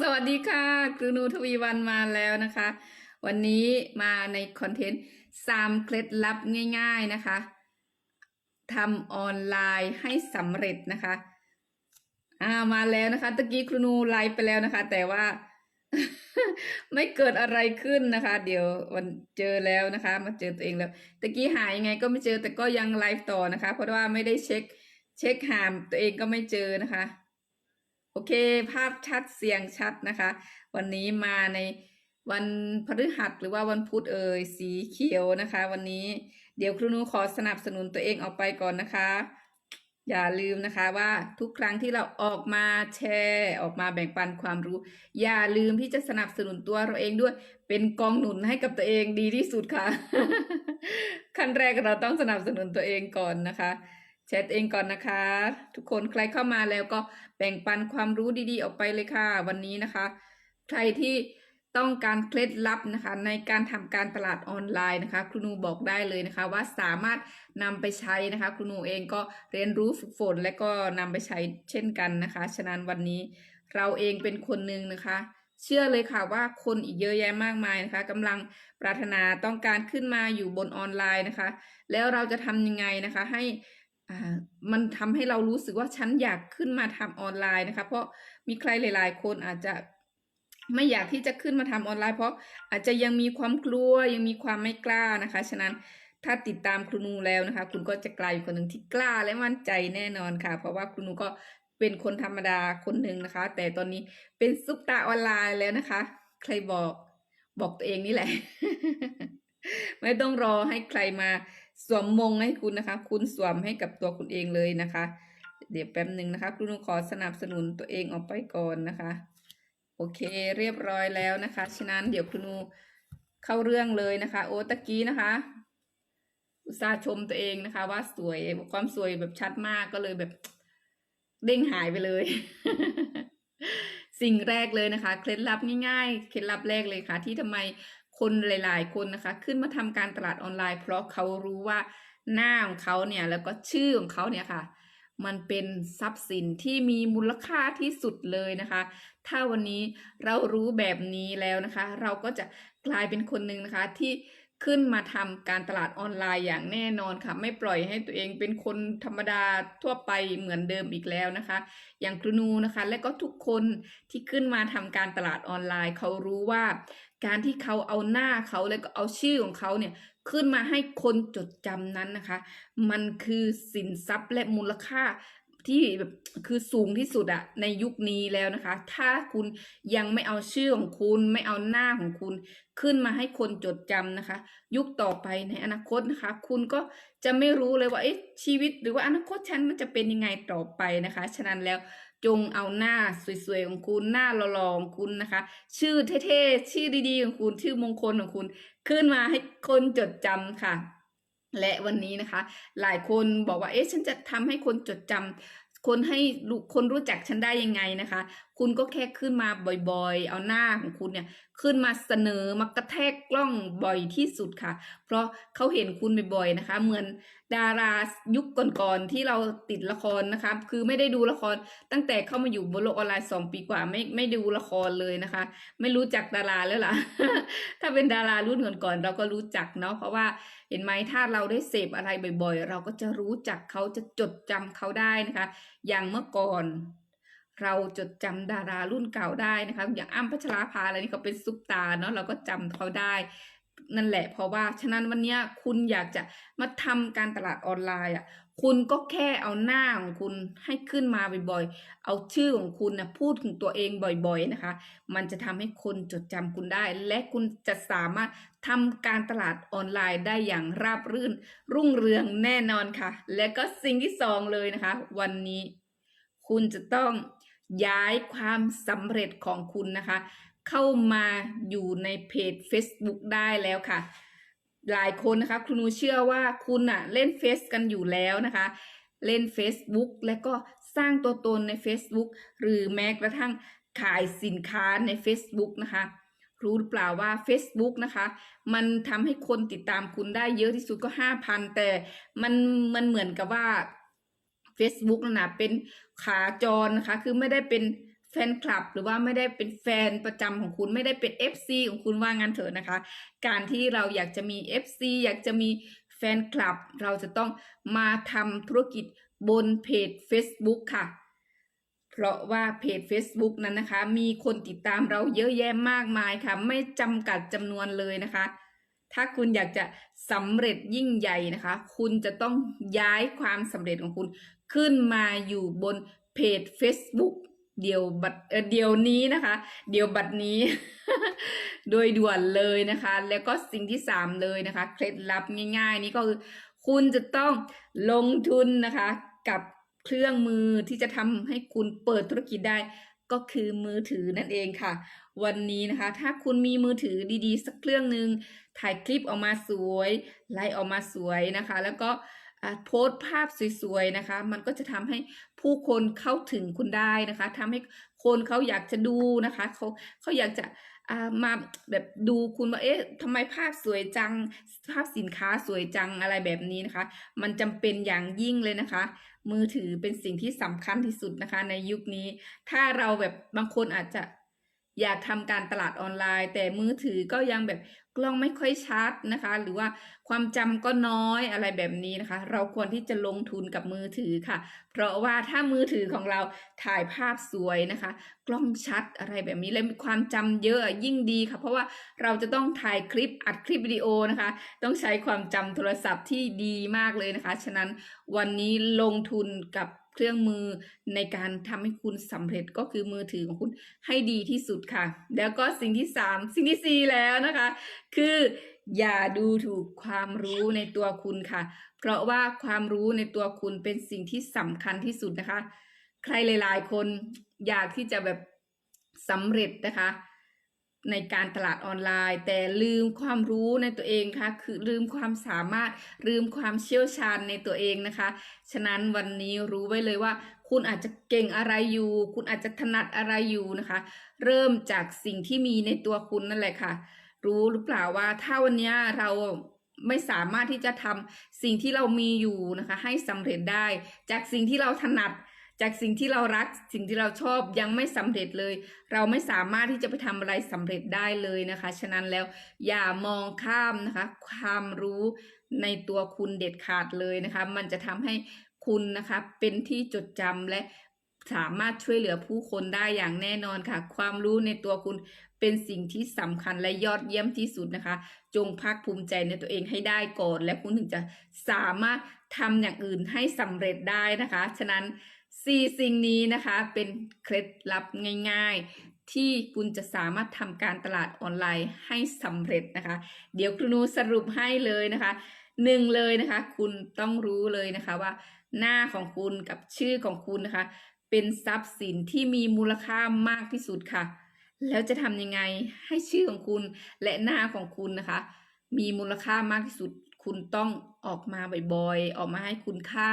สวัสดีค่ะครูนูทวีวันมาแล้วนะคะ วันนี้มาในคอนเทนต์สามเคล็ดลับง่ายๆนะคะทำออนไลน์ให้สำเร็จนะคะอ่ามาแล้วนะคะตะกี้ครูนูไลฟ์ไปแล้วนะคะ แต่ว่า ไม่เกิดอะไรขึ้นนะคะ เดี๋ยววันเจอแล้วนะคะ มาเจอตัวเองแล้วตะกี้หายังไงก็ไม่เจอแต่ก็ยังไลฟ์ต่อนะคะ เพราะว่าไม่ได้เช็ค เช็คหามตัวเองก็ไม่เจอนะคะ โอเค ภาพชัดเสียงชัดนะคะ วันนี้มาในวันพฤหัสหรือว่าวันพุธเอ่ยสีเขียวนะคะ วันนี้เดี๋ยวครูนูขอสนับสนุนตัวเองออกไปก่อนนะคะ อย่าลืมนะคะว่าทุกครั้งที่เราออกมาแชร์ออกมาแบ่งปันความรู้ อย่าลืมที่จะสนับสนุนตัวเราเองด้วย เป็นกองหนุนให้กับตัวเองดีที่สุดค่ะ ขั้นแรกเราต้องสนับสนุนตัวเองก่อนนะคะ แชทเองก่อนนะคะ ทุกคนใครเข้ามาแล้วก็แบ่งปันความรู้ดีๆ ออกไปเลยค่ะ วันนี้นะคะ ใครที่ต้องการเคล็ดลับนะคะ ในการทำการตลาดออนไลน์นะคะ ครูนูบอกได้เลยนะคะ ว่าสามารถนำไปใช้นะคะ ครูนูเองก็เรียนรู้ฝึกฝนและก็นำไปใช้เช่นกันนะคะ ฉะนั้นวันนี้เราเองเป็นคนหนึ่งนะคะ เชื่อเลยค่ะว่าคนอีกเยอะแยะมากมายนะคะกำลังปรารถนาต้องการขึ้นมาอยู่บนออนไลน์นะคะ แล้วเราจะทำยังไงนะคะ ให้ มันทำให้เรารู้สึกว่าฉันอยากขึ้นมาทำออนไลน์นะคะ เพราะมีใครหลาย ๆ คนอาจจะไม่อยากที่จะขึ้นมาทำออนไลน์ เพราะอาจจะยังมีความกลัวยังมีความไม่กล้านะคะ ฉะนั้นถ้าติดตามครูนูแล้วนะคะ คุณก็จะกลายเป็นคนหนึ่งที่กล้าและมั่นใจแน่นอนค่ะ เพราะว่าครูนูก็เป็นคนธรรมดาคนหนึ่งนะคะ แต่ตอนนี้เป็นซุปตาออนไลน์แล้วนะคะ ใครบอกบอกตัวเองนี่แหละ ไม่ต้องรอให้ใครมา สวมมงให้คุณนะคะ คุณสวมให้กับตัวคุณเองเลยนะคะ เดี๋ยวแป๊บหนึ่งนะคะครูนุขอสนับสนุนตัวเองออกไปก่อนนะคะ โอเคเรียบร้อยแล้วนะคะ ฉะนั้นเดี๋ยวครูนุเข้าเรื่องเลยนะคะ โอ้ตะกี้นะคะ อุตส่าห์ชมตัวเองนะคะ ว่าสวยความสวยแบบชัดมากก็เลยแบบเด้งหายไปเลย สิ่งแรกเลยนะคะ เคล็ดลับง่ายๆ เคล็ดลับแรกเลยค่ะ ที่ทำไม คนหลาย ๆ คนนะคะ ขึ้นมาทำการตลาดออนไลน์ เพราะเขารู้ว่าหน้าของเขาเนี่ยแล้วก็ชื่อของเขาเนี่ยค่ะ มันเป็นทรัพย์สินที่มีมูลค่าที่สุดเลยนะคะ ถ้าวันนี้เรารู้แบบนี้แล้วนะคะ เราก็จะกลายเป็นคนหนึ่งนะคะที่ขึ้นมาทำการตลาดออนไลน์อย่างแน่นอนค่ะ ไม่ปล่อยให้ตัวเองเป็นคนธรรมดาทั่วไปเหมือนเดิมอีกแล้วนะคะ อย่างครูนูนะคะ และก็ทุกคนที่ขึ้นมาทำการตลาดออนไลน์ เขารู้ว่า การที่เขาเอาหน้าเขาแล้วก็เอาชื่อของเขาเนี่ยขึ้นมาให้คนจดจำนั้นนะคะ มันคือสินทรัพย์และมูลค่าที่แบบคือสูงที่สุดอะในยุคนี้แล้วนะคะ ถ้าคุณยังไม่เอาชื่อของคุณไม่เอาหน้าของคุณ ขึ้นมาให้คนจดจำนะคะ ยุคต่อไปในอนาคตนะคะ คุณก็จะไม่รู้เลยว่าเอ๊ะชีวิตหรือว่าอนาคตฉันมันจะเป็นยังไงต่อไปนะคะ ฉะนั้นแล้ว จงเอาหน้าสวยๆของคุณหน้าหล่อๆของคุณนะคะ ชื่อเท่ๆชื่อดีๆของคุณ ชื่อมงคลของคุณ ขึ้นมาให้คนจดจำค่ะ และวันนี้นะคะ หลายคนบอกว่าเอ๊ะฉันจะทำให้คนจดจำคนให้คนรู้จักฉันได้ยังไงนะคะคุณก็แค่ขึ้นมาบ่อยๆ เอาหน้าของคุณเนี่ยขึ้นมาเสนอมากระแทกกล้องบ่อยที่สุดค่ะ เพราะเขาเห็นคุณบ่อยๆนะคะ เหมือนดารายุคก่อนๆที่เราติดละครนะคะคือไม่ได้ดูละครตั้งแต่เข้ามาอยู่บนโลกออนไลน์สองปีกว่าไม่ไม่ดูละครเลยนะคะ ไม่รู้จักดาราแล้วล่ะ ถ้าเป็นดารารุ่นก่อนๆเราก็รู้จักเนาะเพราะว่าเห็นไหมถ้าเราได้เสพอะไรบ่อยๆ เราก็จะรู้จักเขาจะจดจำเขาได้นะคะ อย่างเมื่อก่อน เราจดจำดารารุ่นเก่าได้นะคะ อย่างอ้ำพัชราภาอะไรนี่เขาเป็นซุปตาเนาะเราก็จำเขาได้ นั่นแหละเพราะว่าฉะนั้นวันนี้คุณอยากจะมาทำการตลาดออนไลน์อะคุณก็แค่เอาหน้าของคุณให้ขึ้นมาบ่อยๆ เอาชื่อของคุณนะพูดถึงตัวเองบ่อยๆนะคะ มันจะทำให้คนจดจำคุณได้ และคุณจะสามารถทำการตลาดออนไลน์ได้อย่างราบรื่น รุ่งเรืองแน่นอนค่ะ และก็สิ่งที่สองเลยนะคะ วันนี้ คุณจะต้อง ย้ายความสำเร็จของคุณนะคะ เข้ามาอยู่ในเพจ Facebook ได้แล้วค่ะ หลายคนนะคะครูนูเชื่อว่าคุณอะเล่นเฟซกันอยู่แล้วนะคะ เล่น Facebook และก็สร้างตัวตนใน Facebook หรือแม้กระทั่งขายสินค้าใน Facebook นะคะรู้หรือเปล่าว่า Facebook นะคะ มันทำให้คนติดตามคุณได้เยอะที่สุดก็ 5,000 แต่มันมันเหมือนกับว่า Facebook นั่นนะเป็นขาจรนะคะ คือไม่ได้เป็นแฟนคลับ หรือว่าไม่ได้เป็นแฟนประจำของคุณไม่ได้เป็น FC ของคุณว่างั้นเถอะนะคะ การที่เราอยากจะมี FC อยากจะมีแฟนคลับ เราจะต้องมาทำธุรกิจบนเพจ Facebook ค่ะ เพราะว่าเพจ Facebook นั้นนะคะ มีคนติดตามเราเยอะแยะมากมายค่ะ ไม่จำกัดจำนวนเลยนะคะ ถ้าคุณอยากจะสำเร็จยิ่งใหญ่นะคะ คุณจะต้องย้ายความสำเร็จของคุณ ขึ้นมาอยู่บนเพจ Facebook เดียวบัดเดียวนี้นะคะ เดียวบัดนี้ โดยด่วนเลยนะคะ แล้วก็สิ่งที่สามเลยนะคะ เคล็ดลับง่าย ๆ นี่ก็คือคุณจะต้องลงทุนนะคะ กับเครื่องมือที่จะทำให้คุณเปิดธุรกิจได้ก็คือมือถือนั่นเองค่ะ วันนี้นะคะ ถ้าคุณมีมือถือดีๆ สักเครื่องหนึ่งถ่ายคลิปออกมาสวย ไลฟ์ออกมาสวยนะคะ แล้วก็ โพสต์ภาพสวยๆนะคะ มันก็จะทำให้ผู้คนเข้าถึงคุณได้นะคะทำให้คนเขาอยากจะดูนะคะเขาเขาอยากจะมาแบบดูคุณว่าเอ๊ะทำไมภาพสวยจัง ภาพสินค้าสวยจังอะไรแบบนี้นะคะ มันจำเป็นอย่างยิ่งเลยนะคะ มือถือเป็นสิ่งที่สำคัญที่สุดนะคะ ในยุคนี้ ถ้าเราแบบบางคนอาจจะ อยากทำการตลาดออนไลน์ แต่มือถือก็ยังแบบกล้องไม่ค่อยชัดนะคะ หรือว่าความจำก็น้อยอะไรแบบนี้นะคะ เราควรที่จะลงทุนกับมือถือค่ะ เพราะว่าถ้ามือถือของเราถ่ายภาพสวยนะคะ กล้องชัดอะไรแบบนี้และมีความจำเยอะยิ่งดีค่ะ เพราะว่าเราจะต้องถ่ายคลิปอัดคลิปวิดีโอนะคะ ต้องใช้ความจำโทรศัพท์ที่ดีมากเลยนะคะ ฉะนั้นวันนี้ลงทุนกับ เครื่องมือในการทำให้คุณสำเร็จก็คือมือถือของคุณให้ดีที่สุดค่ะ แล้วก็สิ่งที่สามสิ่งที่สี่แล้วนะคะ คืออย่าดูถูกความรู้ในตัวคุณค่ะ เพราะว่าความรู้ในตัวคุณเป็นสิ่งที่สำคัญที่สุดนะคะ ใครหลาย ๆ คนอยากที่จะแบบสำเร็จนะคะ ในการตลาดออนไลน์ แต่ลืมความรู้ในตัวเองค่ะคือลืมความสามารถลืมความเชี่ยวชาญในตัวเองนะคะ ฉะนั้นวันนี้รู้ไว้เลยว่า คุณอาจจะเก่งอะไรอยู่ คุณอาจจะถนัดอะไรอยู่นะคะ เริ่มจากสิ่งที่มีในตัวคุณนั่นแหละค่ะ รู้หรือเปล่าว่าถ้าวันนี้เราไม่สามารถที่จะทำสิ่งที่เรามีอยู่นะคะ ให้สำเร็จได้ จากสิ่งที่เราถนัด จากสิ่งที่เรารักสิ่งที่เราชอบยังไม่สำเร็จเลย เราไม่สามารถที่จะไปทำอะไรสำเร็จได้เลยนะคะ ฉะนั้นแล้วอย่ามองข้ามนะคะ ความรู้ในตัวคุณเด็ดขาดเลยนะคะ มันจะทำให้คุณนะคะเป็นที่จดจำและสามารถช่วยเหลือผู้คนได้อย่างแน่นอนค่ะ ความรู้ในตัวคุณเป็นสิ่งที่สำคัญและยอดเยี่ยมที่สุดนะคะ จงภาคภูมิใจในตัวเองให้ได้ก่อน และคุณถึงจะสามารถทำอย่างอื่นให้สำเร็จได้นะคะ ฉะนั้น สี่สิ่งนี้นะคะเป็นเคล็ดลับง่าย ๆ ที่คุณจะสามารถทำการตลาดออนไลน์ให้สำเร็จนะคะ เดี๋ยวครูนูสรุปให้เลยนะคะหนึ่งเลยนะคะ คุณต้องรู้เลยนะคะว่า หน้าของคุณกับชื่อของคุณนะคะ เป็นทรัพย์สินที่มีมูลค่ามากที่สุดค่ะ แล้วจะทำยังไงให้ชื่อของคุณและหน้าของคุณนะคะ มีมูลค่ามากที่สุด คุณต้องออกมาบ่อยๆ ออกมาให้คุณค่า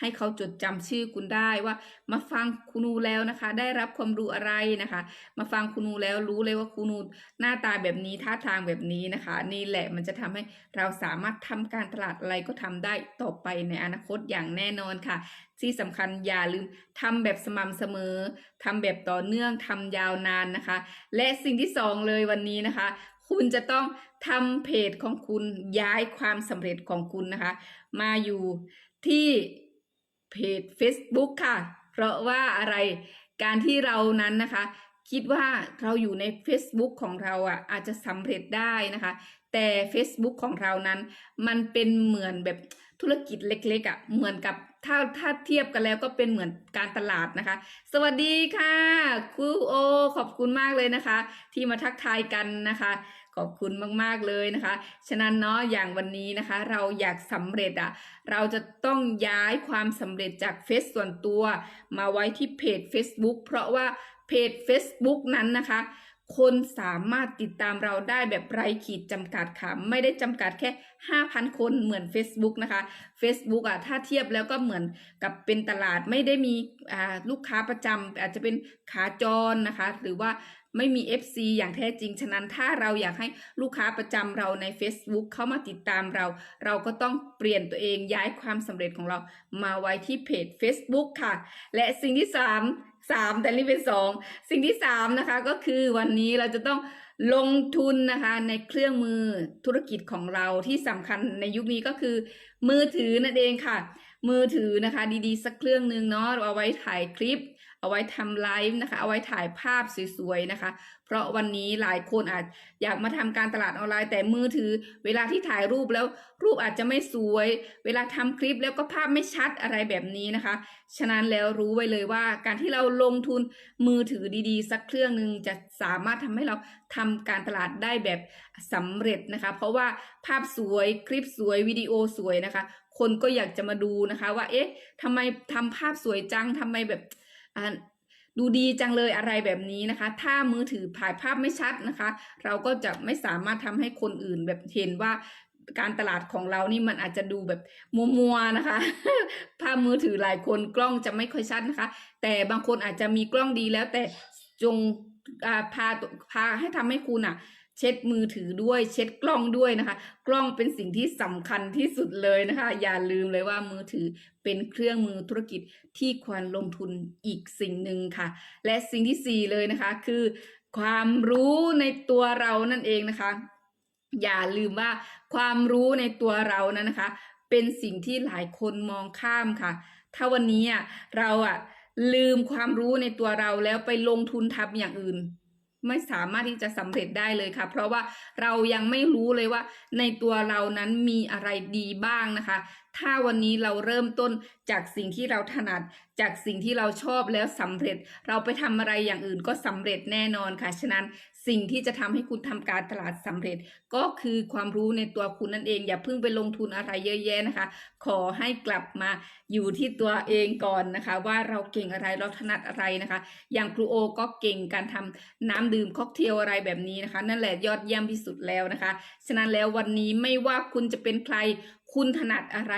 ให้เขาจดจำชื่อคุณได้ว่า มาฟังครูนูแล้วนะคะ ได้รับความรู้อะไรนะคะ มาฟังครูนูแล้วรู้เลยว่าครูนูหน้าตาแบบนี้ท่าทางแบบนี้นะคะ นี่แหละมันจะทำให้เราสามารถทำการตลาดอะไรก็ทำได้ต่อไปในอนาคตอย่างแน่นอนค่ะ ที่สำคัญอย่าลืมทำแบบสม่ำเสมอทำแบบต่อเนื่องทำยาวนานนะคะ และสิ่งที่สองเลยวันนี้นะคะ คุณจะต้องทำเพจของคุณย้ายความสำเร็จของคุณนะคะ มาอยู่ที่เพจ Facebook ค่ะ เพราะว่าอะไรการที่เรานั้นนะคะ คิดว่าเราอยู่ใน Facebook ของเราอะอาจจะสำเร็จได้นะคะ แต่ Facebook ของเรานั้น มันเป็นเหมือนแบบ ธุรกิจเล็กๆอะเหมือนกับถ้าถ้าเทียบกันแล้วก็เป็นเหมือนการตลาดนะคะ สวัสดีค่ะครูโอ ขอบคุณมากเลยนะคะ ที่มาทักทายกันนะคะขอบคุณมากๆเลยนะคะ ฉะนั้นเนาะอย่างวันนี้นะคะ เราอยากสำเร็จอะเราจะต้องย้ายความสำเร็จจากเฟซส่วนตัว มาไว้ที่เพจ Facebook เพราะว่าเพจ Facebook นั้นนะคะ คนสามารถติดตามเราได้แบบไร้ขีดจำกัดค่ะ ไม่ได้จำกัดแค่ 5,000 คนเหมือน Facebook นะคะ Facebook อะถ้าเทียบแล้วก็เหมือนกับเป็นตลาดไม่ได้มีลูกค้าประจำอาจจะเป็นขาจรนะคะ หรือว่าไม่มี FC อย่างแท้จริง ฉะนั้นถ้าเราอยากให้ลูกค้าประจำเราใน Facebook เข้ามาติดตามเรา เราก็ต้องเปลี่ยนตัวเองย้ายความสำเร็จของเรามาไว้ที่เพจ Facebook ค่ะ และสิ่งที่ 3 สามแต่นี่เป็นสองสิ่งที่สามนะคะก็คือวันนี้เราจะต้องลงทุนนะคะในเครื่องมือธุรกิจของเราที่สำคัญในยุคนี้ก็คือ มือถือนั่นเองค่ะ มือถือนะคะ ดีๆ สักเครื่องหนึ่งเนาะเอาไว้ถ่ายคลิป เอาไว้ทำไลฟ์นะคะ เอาไว้ถ่ายภาพสวยๆนะคะ เพราะวันนี้หลายคนอาจอยากมาทำการตลาดออนไลน์แต่มือถือ เวลาที่ถ่ายรูปแล้วรูปอาจจะไม่สวย เวลาทำคลิปแล้วก็ภาพไม่ชัดอะไรแบบนี้นะคะ ฉะนั้นแล้วรู้ไว้เลยว่าการที่เราลงทุนมือถือดีๆ สักเครื่องหนึ่งจะสามารถทำให้เราทำการตลาดได้แบบสำเร็จนะคะ เพราะว่าภาพสวยคลิปสวยวิดีโอสวยนะคะ คนก็อยากจะมาดูนะคะ ว่าเอ๊ะทำไมทำภาพสวยจังทำไมแบบ ดูดีจังเลยอะไรแบบนี้นะคะ ถ้ามือถือถ่ายภาพไม่ชัดนะคะ เราก็จะไม่สามารถทำให้คนอื่นแบบเห็นว่าการตลาดของเรานี่มันอาจจะดูแบบมัวๆนะคะ ภาพมือถือหลายคนกล้องจะไม่ค่อยชัดนะคะ แต่บางคนอาจจะมีกล้องดีแล้วแต่จงพาพาให้ทำให้คุณอะ เช็ดมือถือด้วย เช็ดกล้องด้วยนะคะ กล้องเป็นสิ่งที่สำคัญที่สุดเลยนะคะ อย่าลืมเลยว่ามือถือเป็นเครื่องมือธุรกิจที่ควรลงทุนอีกสิ่งหนึ่งค่ะ และสิ่งที่สี่เลยนะคะ คือความรู้ในตัวเรานั่นเองนะคะ อย่าลืมว่าความรู้ในตัวเรานั้นนะคะ เป็นสิ่งที่หลายคนมองข้ามค่ะ ถ้าวันนี้เราอะลืมความรู้ในตัวเราแล้วไปลงทุนทำอย่างอื่น ไม่สามารถที่จะสำเร็จได้เลยค่ะ เพราะว่าเรายังไม่รู้เลยว่า ในตัวเรานั้นมีอะไรดีบ้างนะคะ ถ้าวันนี้เราเริ่มต้นจากสิ่งที่เราถนัด จากสิ่งที่เราชอบแล้วสำเร็จ เราไปทำอะไรอย่างอื่นก็สำเร็จแน่นอนค่ะ ฉะนั้น สิ่งที่จะทำให้คุณทำการตลาดสำเร็จ ก็คือความรู้ในตัวคุณนั่นเอง อย่าเพิ่งไปลงทุนอะไรเยอะแยะนะคะ ขอให้กลับมาอยู่ที่ตัวเองก่อนนะคะ ว่าเราเก่งอะไรเราถนัดอะไรนะคะ อย่างครูโอก็เก่งการทำน้ำดื่มค็อกเทลอะไรแบบนี้นะคะ นั่นแหละยอดเยี่ยมที่สุดแล้วนะคะ ฉะนั้นแล้ววันนี้ไม่ว่าคุณจะเป็นใครคุณถนัดอะไร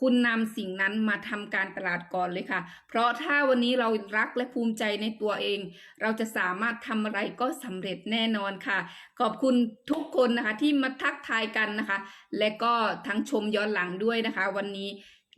คุณนำสิ่งนั้นมาทำการตลาดก่อนเลยค่ะ เพราะถ้าวันนี้เรารักและภูมิใจในตัวเอง เราจะสามารถทำอะไรก็สำเร็จแน่นอนค่ะ ขอบคุณทุกคนนะคะที่มาทักทายกันนะคะ และก็ทั้งชมย้อนหลังด้วยนะคะ วันนี้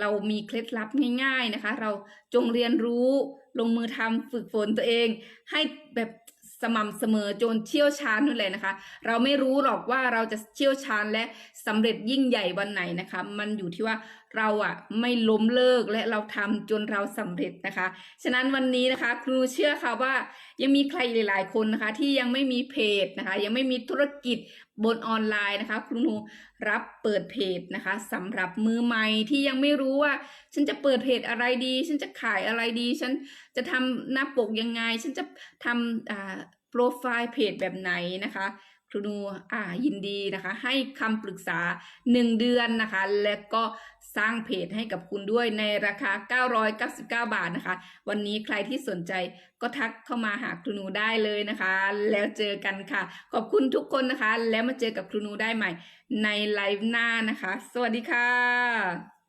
เรามีเคล็ดลับง่าย ๆนะคะ เราจงเรียนรู้ลงมือทำฝึกฝนตัวเอง ให้แบบ สม่ำเสมอจนเชี่ยวชาญนั่นแหละนะคะ เราไม่รู้หรอกว่าเราจะเชี่ยวชาญและสำเร็จยิ่งใหญ่วันไหนนะคะ มันอยู่ที่ว่าเราอะไม่ล้มเลิกและเราทำจนเราสำเร็จนะคะ ฉะนั้นวันนี้นะคะ ครูเชื่อค่ะว่ายังมีใครหลาย ๆ คนนะคะ ที่ยังไม่มีเพจนะคะ ยังไม่มีธุรกิจ บนออนไลน์นะคะ ครูหนูรับเปิดเพจนะคะสำหรับมือใหม่ที่ยังไม่รู้ว่า ฉันจะเปิดเพจอะไรดี ฉันจะขายอะไรดี ฉันจะทำหน้าปกยังไง ฉันจะทำอ่าโปรไฟล์เพจแบบไหนนะคะครูนูอ่ายินดีนะคะ ให้คำปรึกษา 1 เดือนนะคะ และก็ สร้างเพจให้กับคุณด้วยในราคา 999 บาทนะคะ วันนี้ใครที่สนใจก็ทักเข้ามาหาครูนูได้เลยนะคะ แล้วเจอกันค่ะ ขอบคุณทุกคนนะคะ แล้วมาเจอกับครูนูได้ใหม่ ในไลฟ์หน้านะคะ สวัสดีค่ะ